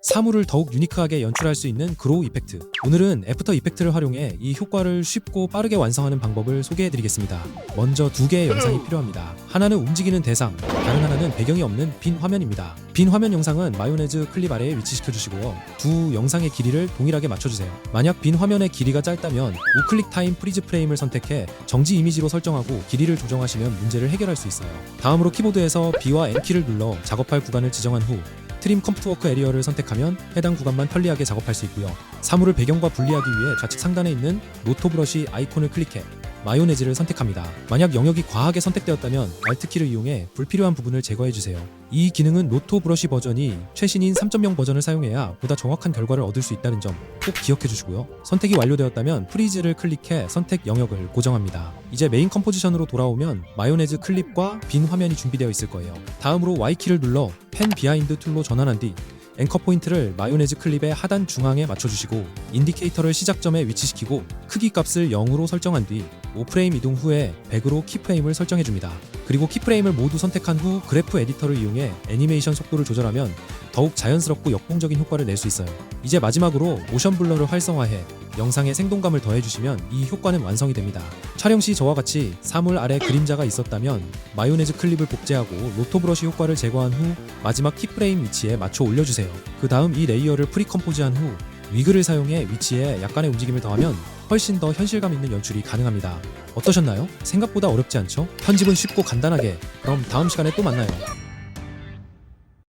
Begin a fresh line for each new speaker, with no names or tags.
사물을 더욱 유니크하게 연출할 수 있는 그로우 이펙트. 오늘은 애프터 이펙트를 활용해 이 효과를 쉽고 빠르게 완성하는 방법을 소개해 드리겠습니다. 먼저 두 개의 영상이 필요합니다. 하나는 움직이는 대상, 다른 하나는 배경이 없는 빈 화면입니다. 빈 화면 영상은 마요네즈 클립 아래에 위치시켜 주시고요. 두 영상의 길이를 동일하게 맞춰 주세요. 만약 빈 화면의 길이가 짧다면 우클릭 타임 프리즈 프레임을 선택해 정지 이미지로 설정하고 길이를 조정하시면 문제를 해결할 수 있어요. 다음으로 키보드에서 B와 N키를 눌러 작업할 구간을 지정한 후 트림 컴프트워크 에리어를 선택하면 해당 구간만 편리하게 작업할 수 있고요. 사물을 배경과 분리하기 위해 좌측 상단에 있는 노트 브러쉬 아이콘을 클릭해 마요네즈를 선택합니다. 만약 영역이 과하게 선택되었다면 Alt키를 이용해 불필요한 부분을 제거해 주세요. 이 기능은 노토 브러쉬 버전이 최신인 3.0 버전을 사용해야 보다 정확한 결과를 얻을 수 있다는 점 꼭 기억해 주시고요. 선택이 완료되었다면 프리즈를 클릭해 선택 영역을 고정합니다. 이제 메인 컴포지션으로 돌아오면 마요네즈 클립과 빈 화면이 준비되어 있을 거예요. 다음으로 Y키를 눌러 펜 비하인드 툴로 전환한 뒤 앵커 포인트를 마요네즈 클립의 하단 중앙에 맞춰주시고 인디케이터를 시작점에 위치시키고 크기 값을 0으로 설정한 뒤 5프레임 이동 후에 100으로 키프레임을 설정해줍니다. 그리고 키프레임을 모두 선택한 후 그래프 에디터를 이용해 애니메이션 속도를 조절하면 더욱 자연스럽고 역동적인 효과를 낼 수 있어요. 이제 마지막으로 모션 블러를 활성화해 영상에 생동감을 더해주시면 이 효과는 완성이 됩니다. 촬영 시 저와 같이 사물 아래 그림자가 있었다면 마요네즈 클립을 복제하고 로토 브러쉬 효과를 제거한 후 마지막 키프레임 위치에 맞춰 올려주세요. 그 다음 이 레이어를 프리컴포즈한 후 위글을 사용해 위치에 약간의 움직임을 더하면 훨씬 더 현실감 있는 연출이 가능합니다. 어떠셨나요? 생각보다 어렵지 않죠? 편집은 쉽고 간단하게. 그럼 다음 시간에 또 만나요.